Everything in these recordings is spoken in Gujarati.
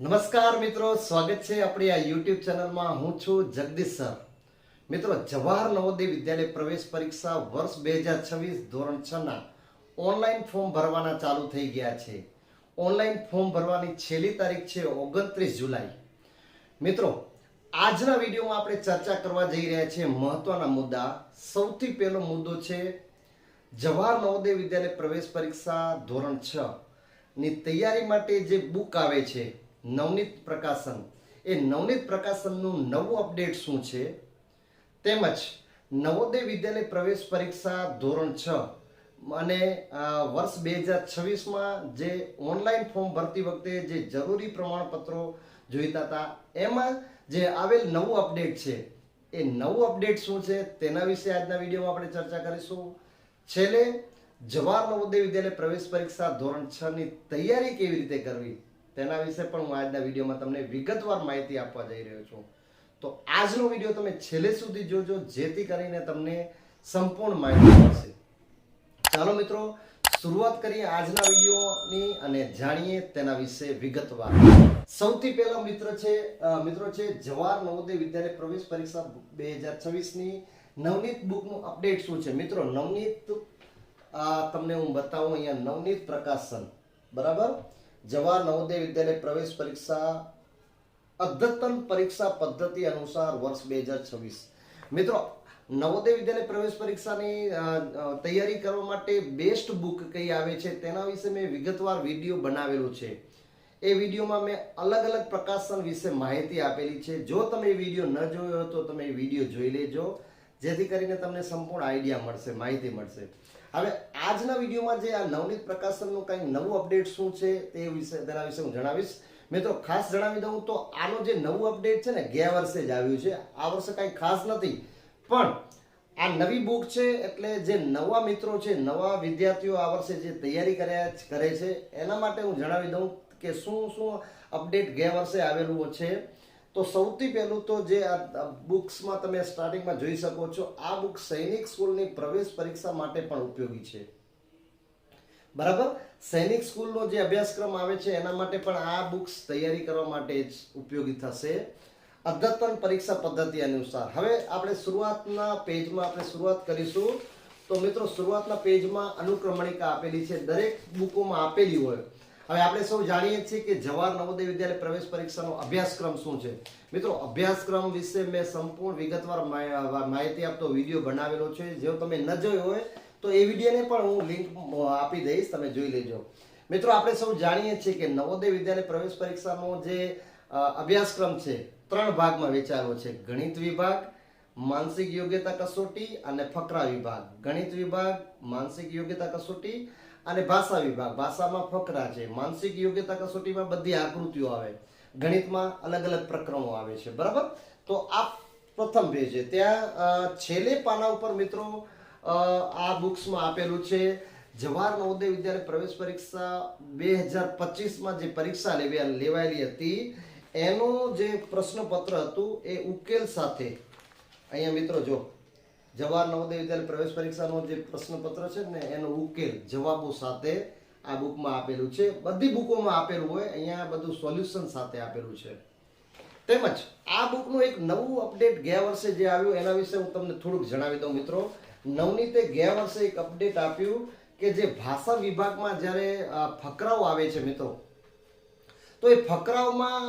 નમસ્કાર મિત્રો, સ્વાગત છે આપણી આ યુટ્યુબ ચેનલમાં. હું છું જગદીશ સર. મિત્રો, જવાહર નવોદય વિદ્યાલય પ્રવેશ પરીક્ષા વર્ષ બે હજાર છવ્વીસ ધોરણ છ ના ઓનલાઈન ફોર્મ ભરવાના ચાલુ થઈ ગયા છે. ઓનલાઈન ફોર્મ ભરવાની છેલ્લી તારીખ છે ઓગણત્રીસ જુલાઈ. મિત્રો, આજના વિડીયોમાં આપણે ચર્ચા કરવા જઈ રહ્યા છીએ મહત્વના મુદ્દા. સૌથી પહેલો મુદ્દો છે જવાહર નવોદય વિદ્યાલય પ્રવેશ પરીક્ષા ધોરણ છ ની તૈયારી માટે જે બુક આવે છે નવનીત પ્રકાશન. એ નવનીત પ્રકાશનનું નવું અપડેટ શું છે? તેમજ નવોદય વિદ્યાલય પ્રવેશ પરીક્ષા ધોરણ છ અને વર્ષ બે હજાર છવ્વીસમાં જે ઓનલાઈન ફોર્મ ભરતી વખતે જે જરૂરી પ્રમાણપત્રો જોઈતા હતા, એમાં જે આવેલ નવું અપડેટ છે, એ નવું અપડેટ શું છે તેના વિશે આજના વિડીયોમાં આપણે ચર્ચા કરીશું. છેલ્લે, જવાહર નવોદય વિદ્યાલય પ્રવેશ પરીક્ષા ધોરણ છ ની તૈયારી કેવી રીતે કરવી? તેના વિશે પણ હું આજના વિડીયોમાં તમને વિગતવાર માહિતી આપવા જઈ રહ્યો છું. તો આજનો વીડિયો તમે છેલ્લે સુધી જોજો, જેથી કરીને તમને સંપૂર્ણ માહિતી મળશે. ચાલો મિત્રો, શરૂઆત કરીએ આજના વિડીયોની અને જાણીએ તેના વિશે વિગતવાર. સૌથી પહેલો મિત્ર છે મિત્રો છે જવાહર નવોદય વિદ્યાલય પ્રવેશ પરીક્ષા બે હજાર છવ્વીસની નવનીત બુકનું અપડેટ શું છે? મિત્રો, નવનીત તમને હું બતાવું, અહીંયા નવનીત પ્રકાશન. બરાબર? જવાહર નવોદય વિદ્યાલય પ્રવેશ પરીક્ષા અદ્યતન પરીક્ષા પદ્ધતિ અનુસાર વર્ષ બે હજાર છવ્વીસ. મિત્રો, નવોદય વિદ્યાલય પ્રવેશ પરીક્ષાની તૈયારી કરવા માટે બેસ્ટ બુક કઈ આવે છે તેના વિશે મેં વિગતવાર વીડિયો બનાવેલો છે. એ વિડીયોમાં મેં અલગ અલગ પ્રકાશન વિશે માહિતી આપેલી છે. જો તમે વીડિયો ન જોયો તો તમે વીડિયો જોઈ લેજો. જેથી કરીને તમને સંપૂર્ણ આઈડિયા મળશે, માહિતી મળશે. હવે આજના વિડીયોમાં જે આ નવનીત પ્રકાશનનું કંઈ નવું અપડેટ શું છે તે વિશે તેના વિશે હું જણાવીશ. મિત્રો, ખાસ જણાવી દઉં તો આનો જે નવું અપડેટ છે ને, ગયા વર્ષે જ આવ્યું છે. આ વર્ષે કાંઈ ખાસ નથી. પણ આ નવી બુક છે એટલે જે નવા મિત્રો છે, નવા વિદ્યાર્થીઓ આ વર્ષે જે તૈયારી કર્યા કરે છે, એના માટે હું જણાવી દઉં કે શું શું અપડેટ ગયા વર્ષે આવેલું છે. તો સૌથી પહેલું તો જે આ બુક્સમાં તમે સ્ટાર્ટિંગમાં જોઈ શકો છો, આ બુક સૈનિક સ્કૂલની પ્રવેશ પરીક્ષા માટે પણ ઉપયોગી છે. બરાબર? સૈનિક સ્કૂલનો જે અભ્યાસક્રમ આવે છે, એના માટે પણ આ બુક્સ તૈયારી કરવા માટે જ ઉપયોગી થશે. અદ્યતન પરીક્ષા પદ્ધતિ અનુસાર. હવે આપણે શરૂઆતના પેજમાં આપણે શરૂઆત કરીશું. તો મિત્રો, શરૂઆતના પેજમાં અનુક્રમણિકા આપેલી છે. દરેક બુકોમાં આપેલી હોય. હવે આપણે સૌ જાણીએ છીએ કે જવાહર નવોદય વિદ્યાલય પ્રવેશ પરીક્ષાનો અભ્યાસક્રમ શું છે? મિત્રો, અભ્યાસક્રમ વિશે મેં સંપૂર્ણ વિગતવાર માહિતી આપતો વીડિયો બનાવેલો છે. જો તમે ન જોયો હોય, તો એ વિડીયોને પણ હું લિંક આપી દઈશ, તમે જોઈ લેજો. મિત્રો, આપણે સૌ જાણીએ છીએ કે નવોદય વિદ્યાલય પ્રવેશ પરીક્ષાનો જે અભ્યાસક્રમ છે, ત્રણ ભાગમાં વેચાયેલો છે. ગણિત વિભાગ, માનસિક યોગ્યતા કસોટી અને ફકરા વિભાગ. ગણિત વિભાગ, માનસિક યોગ્યતા કસોટી અને ભાષા વિભાગ. ભાષામાં ફકરા છે. માનસિક યોગ્યતા કસોટીમાં બધી આકૃતિઓ આવે. ગણિતમાં અલગ અલગ પ્રકરણો આવે છે. બરાબર? તો આ પ્રથમ પેજ છે. ત્યાં છેલ્લે પાના ઉપર મિત્રો આ બુક્સમાં આપેલું છે, જવાહર નવોદય વિદ્યાલય પ્રવેશ પરીક્ષા બે હજાર પચીસમાં જે પરીક્ષા લેવા, લેવાયેલી હતી, એનું જે પ્રશ્નપત્ર હતું એ ઉકેલ સાથે. અહીંયા મિત્રો જો જવાહર નવોદય વિદ્યાલય પ્રવેશ પરીક્ષાનો જે પ્રશ્નપત્ર છે ને, એનો ઉકેલ જવાબો સાથે આ બુકમાં આપેલું છે. બધી બુકોમાં આપેલું હોય, અહીંયા બધું સોલ્યુશન સાથે આપેલું છે. તેમજ આ બુકનું એક નવું અપડેટ ગયા વર્ષે જે આવ્યું, એના વિશે હું તમને થોડુંક જણાવી દઉં મિત્રો. નવનીતે ગયા વર્ષે એક અપડેટ આપ્યું કે જે ભાષા વિભાગમાં જ્યારે ફકરાઓ આવે છે મિત્રો તો એ ફકરાઓમાં,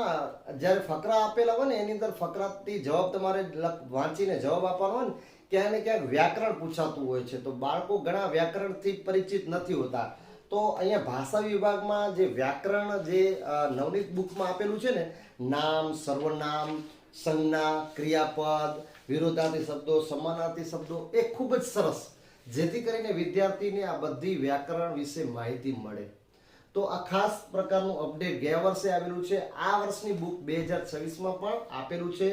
જ્યારે ફકરા આપેલા હોય ને, એની અંદર ફકરાથી જવાબ તમારે વાંચીને જવાબ આપવાનો હોય ને, ક્યાંય ને ક્યાંક વ્યાકરણ પૂછાતું હોય છે. તો બાળકો ઘણા વ્યાકરણથી પરિચિત નથી હોતા. તો અહીંયા ભાષા વિભાગમાં જે વ્યાકરણ જે નવનીત બુકમાં આપેલું છે ને, નામ, સર્વનામ, સંજ્ઞા, ક્રિયાપદ, વિરોધાર્થી શબ્દો, સમાનાર્થી શબ્દો, એ ખૂબ જ સરસ. જેથી કરીને વિદ્યાર્થીને આ બધી વ્યાકરણ વિશે માહિતી મળે. તો આ ખાસ પ્રકારનું અપડેટ ગયા વર્ષે આવેલું છે. આ વર્ષની બુક બે હજાર છવ્વીસમાં પણ આપેલું છે.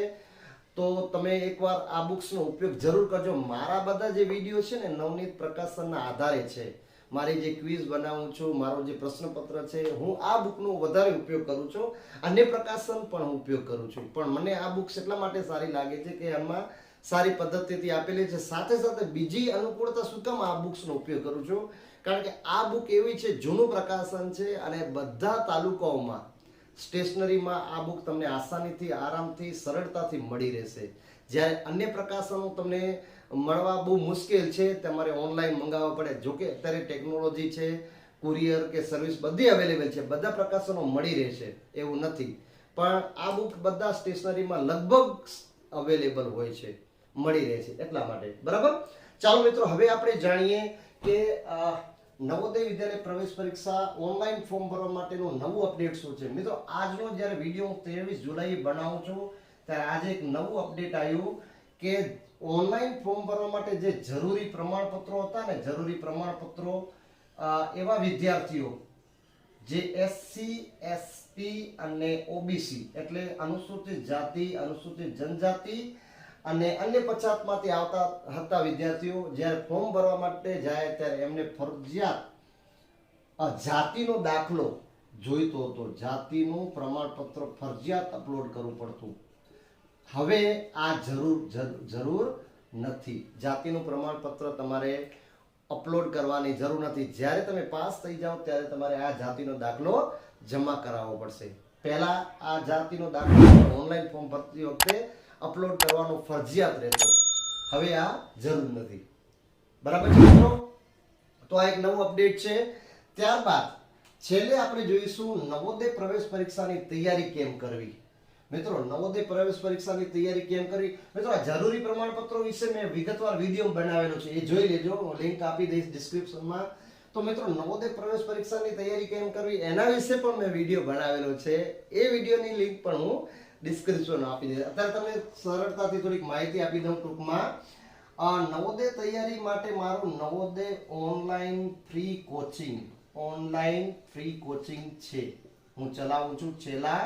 તો તમે એકવાર આ બુક્સનો ઉપયોગ જરૂર કરજો. મારા બધા જે વીડિયો છે ને નવનીત પ્રકાશનના આધારે છે. મારી જે ક્વિઝ બનાવું છું, મારો જે પ્રશ્નપત્ર છે, હું આ બુકનો વધારે ઉપયોગ કરું છું. અને પ્રકાશન પણ હું ઉપયોગ કરું છું. પણ મને આ બુક્સ એટલા માટે સારી લાગે છે કે એમાં સારી પદ્ધતિથી આપેલી છે. સાથે સાથે બીજી અનુકૂળતા શું? કામ આ બુક્સનો ઉપયોગ કરું છું? કારણ કે આ બુક એવી છે, જૂનું પ્રકાશન છે અને બધા તાલુકાઓમાં, સ્ટેશનરીમાં આ બુક તમને આસાનીથી, આરામથી, સરળતાથી મળી રહેશે. જ્યારે અન્ય પ્રકાશનો તમને મળવા બહુ મુશ્કેલ છે, તમારે ઓનલાઈન મંગાવવા પડે. જોકે અત્યારે ટેકનોલોજી છે, કુરિયર કે સર્વિસ બધી અવેલેબલ છે. બધા પ્રકાશનો મળી રહેશે, એવું નથી. પણ આ બુક બધા સ્ટેશનરીમાં લગભગ અવેલેબલ હોય છે. મળી રહે છે એટલા માટે. બરાબર? ચાલો મિત્રો, હવે આપણે જાણીએ કે નવોદય વિદ્યાલય પ્રવેશ પરીક્ષા ઓનલાઈન ફોર્મ ભરવા માટેનું નવું અપડેટ શું છે? મિત્રો, આજનો જ્યારે વીડિયો હું ત્રેવીસ જુલાઈ બનાવું છું, ત્યારે આજે એક નવું અપડેટ આવ્યું કે ઓનલાઈન ફોર્મ ભરવા માટે જે જરૂરી પ્રમાણપત્રો હતા ને જરૂરી પ્રમાણપત્રો એવા વિદ્યાર્થીઓ, જે એસસી એસટી અને ઓબીસી એટલે અનુસૂચિત જાતિ, અનુસૂચિત જનજાતિ અને અન્ય પછાતમાંથી આવતા હતા વિદ્યાર્થીઓ જ્યારે ફોર્મ ભરવા માટે જાય ત્યારે એમને ફરજિયાત જાતિનો દાખલો જોઈતો હતો. જાતિનું પ્રમાણપત્ર ફરજિયાત અપલોડ કરવું પડતું. હવે આ જરૂર જરૂર નથી. જાતિનું પ્રમાણપત્ર તમારે અપલોડ કરવાની જરૂર નથી. જ્યારે તમે પાસ થઈ જાઓ ત્યારે તમારે આ જાતિનો દાખલો જમા કરાવવો પડશે. પહેલાં આ જાતિનો દાખલો ઓનલાઈન ફોર્મ ભરતી વખતે અપલોડ કરવાનો ફરજિયાત રહેતો. હવે આ જરૂર નથી. બરાબર છે મિત્રો? તો આ એક નવું અપડેટ છે. ત્યારબાદ છેલ્લે આપણે જોઈશું નવોદય પ્રવેશ પરીક્ષાની તૈયારી કેમ કરવી? મિત્રો, નવોદય પ્રવેશ પરીક્ષાની તૈયારી કેમ કરવી? મિત્રો, આ જરૂરી પ્રમાણપત્રો વિશે મેં વિગતવાર વીડિયો બનાવેલો છે. એ જોઈ લેજો. લિંક આપી દઈશ ડિસ્ક્રિપ્શનમાં તો મિત્રો, નવોદય પ્રવેશ પરીક્ષાની તૈયારી કેમ કરવી? એના વિશે પણ મેં વીડિયો બનાવેલો છે. એ વિડીયોની લિંક પણ હું ડિસ્ક્રિપ્શનમાં આપી દે. અત્યારે તમને સરળતાથી થોડીક માહિતી આપી દઉં ટૂંકમાં. નવોદય તૈયારી માટે મારું Navodaya online free coaching online free coaching છે. હું ચલાવું છું છેલ્લા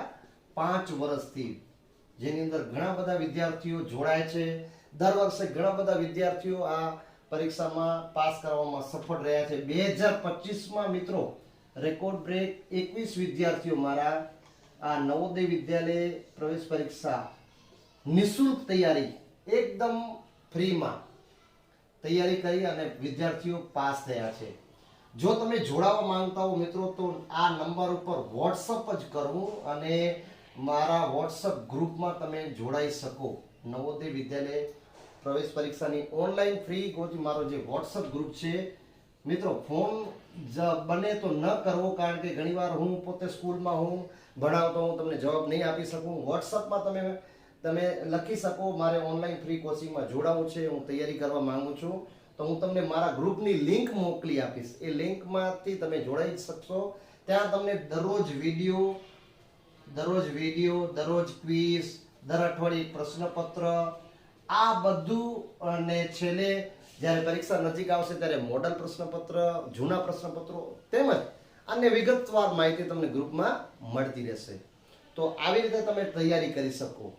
પાંચ વર્ષથી. જેની અંદર ઘણા બધા વિદ્યાર્થીઓ જોડાય છે. દર વર્ષે ઘણા બધા વિદ્યાર્થીઓ આ પરીક્ષામાં પાસ કરવામાં સફળ રહ્યા છે. બે હજાર પચીસમાં મિત્રો રેકોર્ડ બ્રેક એકવીસ વિદ્યાર્થીઓ મારા આ નવોદય વિદ્યાલય પ્રવેશ પરીક્ષા નિઃશુલ્ક તૈયારી એકદમ ફ્રીમાં તૈયારી કરી અને વિદ્યાર્થીઓ પાસ થયા છે. જો તમે જોડાવા માંગતા હો મિત્રો, તો આ નંબર ઉપર વોટ્સઅપ જ કરવું અને મારા વોટ્સઅપ ગ્રુપમાં તમે જોડાઈ શકો. નવોદય વિદ્યાલય પ્રવેશ પરીક્ષાની ઓનલાઈન ફ્રી કોચ મારો જે વોટ્સઅપ ગ્રુપ છે મિત્રો ફોન બને તો ન કરવો કારણ કે ઘણીવાર હું પોતે સ્કૂલમાં હું ભણાવતો હું, તમને જવાબ નહીં આપી શકું. વોટ્સઅપમાં તમે તમે લખી શકો, મારે ઓનલાઈન ફ્રી કોચિંગમાં જોડાવું છે, હું તૈયારી કરવા માંગુ છું. તો હું તમને મારા ગ્રુપની લિંક મોકલી આપીશ. એ લિંકમાંથી તમે જોડાઈ શકશો. ત્યાં તમને દરરોજ વીડિયો દરરોજ વીડિયો દરરોજ ક્વિઝ દર અઠવાડિયે પ્રશ્નપત્ર, આ બધું અને છેલ્લે જ્યારે પરીક્ષા નજીક આવશે ત્યારે મોડલ પ્રશ્નપત્ર, જૂના પ્રશ્નપત્રો તેમજ અન્ય વિગતવાર માહિતી તમને ગ્રુપમાં મળતી રહેશે. તો આવી રીતે તમે તૈયારી કરી શકો.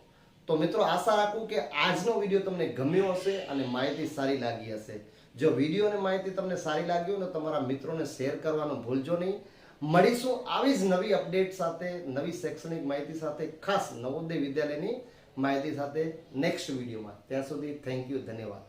તો મિત્રો આશા રાખું કે આજનો વીડિયો તમને ગમ્યો હશે અને માહિતી સારી લાગી હશે. જો વીડિયો અને માહિતી તમને સારી લાગી હોય તો તમારા મિત્રોને શેર કરવાનું ભૂલજો નહીં. મળીશું આવી જ નવી અપડેટ સાથે, નવી શૈક્ષણિક માહિતી સાથે, ખાસ નવોદય વિદ્યાલયની માહિતી સાથે નેક્સ્ટ વિડીયોમાં. ત્યાં સુધી થેન્ક યુ ધન્યવાદ.